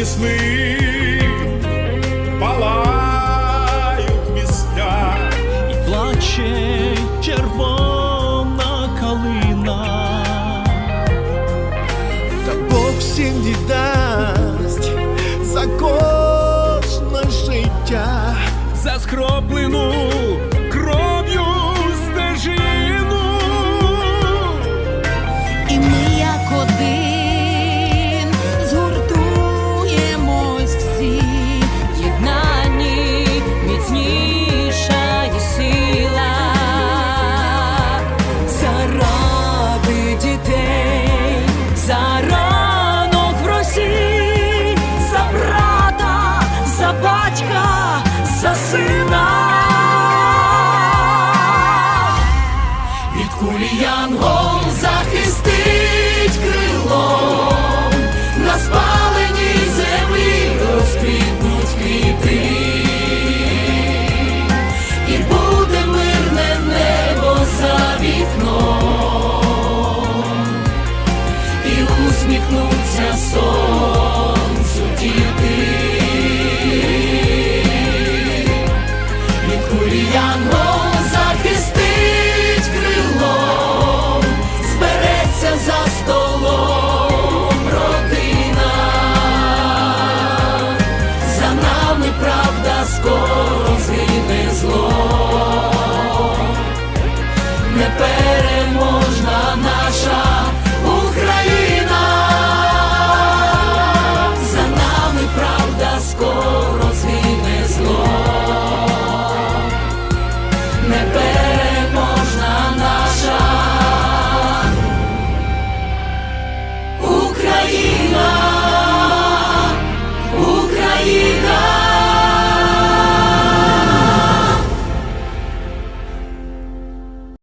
обірвані сни палають місця, і плаче червона калина. Та Бог всім віддасть за кожне життя. за скроплену За сина. Від кулі непереможна наша.